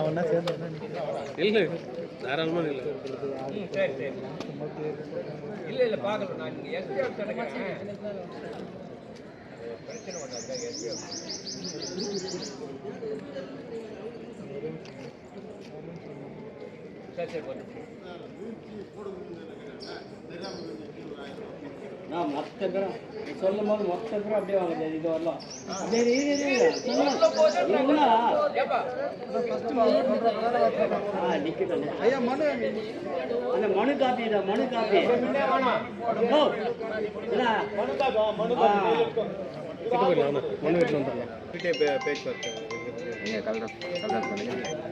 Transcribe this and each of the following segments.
ஒன்றா சேர்ந்து இல்லை தாராளமாக இல்லை இல்லை இல்லை பார்க்கணும். நான் இங்கே எஸ்பி ஆஃபீஸ் பிரச்சனை ஒன்றும் எஸ்பி ஆஃபீஸ் சரி சரி நான் மொத்த பேரும் சொல்லும் போது மொத்த பேரும் அப்படியே வாங்க இது வரலாம். ஐயா மனு. அந்த மனு காப்பி தான் மனு காப்பி. மனு வீட்டில் வந்துடலாம். பேச்சுவார்த்தை நீங்கள் கலர் கலர் பண்ணுங்க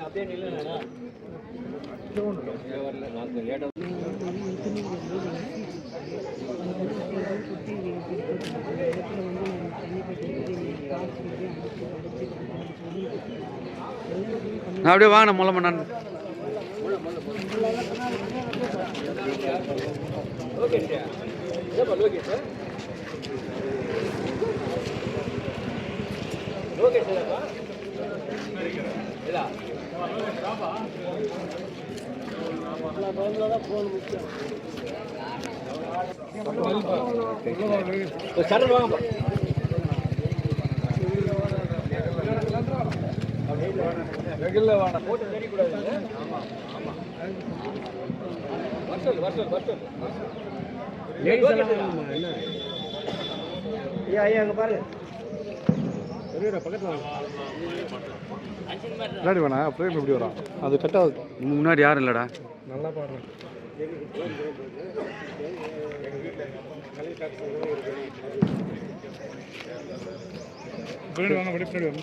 அப்படியே அப்படியே வாங்க மூலமா நான் லோகேஷ் ஏப்பா சரண் வாங்கப்பா போட்டு தெரியக்கூடாது ஆமாம் ஆமாம் ஐயா ஐயா முன்னாடி வேணா பிரேம் எப்படி வரான். அது கட்டாது முன்னாடி யாரும் இல்லைடா. நல்லா பாடுறேன். பின்னாடி வாங்க அப்படி பின்னாடி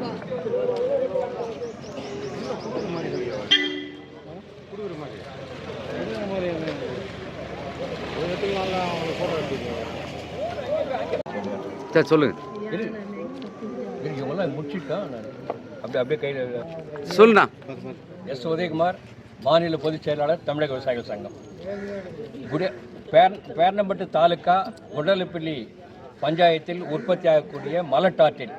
வாங்க சரி சொல்லுங்க. முடிச்சுட்டா அப்படியே அப்படியே கையில் சொல்லுண்ணா. எஸ். உதயகுமார் மாநில பொதுச் செயலாளர் தமிழக விவசாயிகள் சங்கம். குடி பேர் பேர்னம்பட்டு தாலுக்கா உடலப்பள்ளி பஞ்சாயத்தில் உற்பத்தியாகக்கூடிய மலட்டாற்றில்.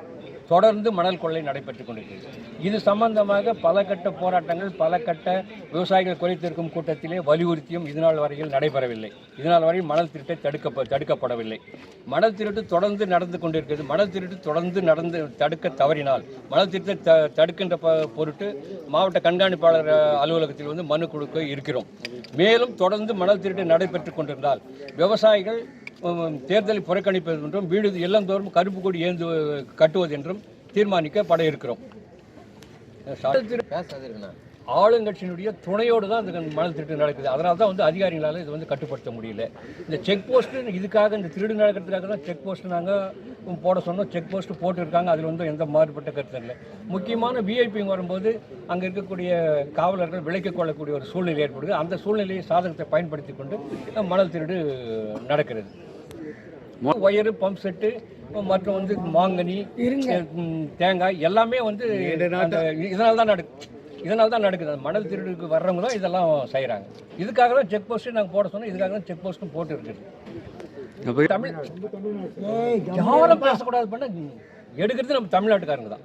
தொடர்ந்து மணல் கொள்ளை நடைபெற்றுக் கொண்டிருக்கிறது. இது சம்பந்தமாக பல கட்ட போராட்டங்கள் பல கட்ட விவசாயிகள் குறைத்திருக்கும் கூட்டத்திலே வலியுறுத்தியும் இதனால் வரையில் நடைபெறவில்லை. இதனால் வரையில் மணல் திருட்டை தடுக்க தடுக்கப்படவில்லை. மணல் திருட்டு தொடர்ந்து நடந்து கொண்டிருக்கிறது. மணல் திருட்டு தொடர்ந்து நடந்து தடுக்க தவறினால் மணல் திருட்டை த தடுக்கின்ற ப பொருட்டு மாவட்ட கண்காணிப்பாளர் அலுவலகத்தில் வந்து மனு கொடுக்க இருக்கிறோம். மேலும் தொடர்ந்து மணல் திருட்டு நடைபெற்றுக் கொண்டிருந்தால் விவசாயிகள் தேர்தலை புறக்கணிப்பது என்றும் வீடு இல்லந்தோறும் கருப்பு கொடி ஏந்து கட்டுவது என்றும் தீர்மானிக்கப்பட இருக்கிறோம். ஆளுங்கட்சியினுடைய துணையோடு தான் இந்த மணல் திருட்டு நடக்குது. அதனால தான் வந்து அதிகாரிகளால் இது வந்து கட்டுப்படுத்த முடியல. இந்த செக் போஸ்ட்டு இதுக்காக இந்த திருடு நடக்கிறதுக்காக தான் செக் போஸ்ட் நாங்கள் போட சொன்னோம். செக் போஸ்ட் போட்டுருக்காங்க. அதில் வந்து எந்த மாறுபட்ட கருத்து இல்லை. முக்கியமான விஐபிங்க வரும்போது அங்கே இருக்கக்கூடிய காவலர்கள் விலைக்கு கொள்ளக்கூடிய ஒரு சூழ்நிலை ஏற்படுது. அந்த சூழ்நிலையை சாதகத்தை பயன்படுத்தி கொண்டு மணல் திருடு நடக்கிறது. ஒயரு பம்ப் செட்டு மற்றும் வந்து மாங்கனி ம், தேங்காய் எல்லாமே வந்து இதனால தான் நடக்கு இதனால தான் நடக்குது. அந்த மணல் திருடுக்கு வர்றவங்க தான் இதெல்லாம் செய்கிறாங்க இதுக்காக தான் செக் போஸ்ட்டு நாங்கள் போட சொன்னோம். இதுக்காக தான் செக் போஸ்ட்டும் போட்டு இருக்குது. தமிழ் யாரும் பேசக்கூடாது பண்ண எடுக்கிறது நம்ம தமிழ்நாட்டுக்காரங்க தான்.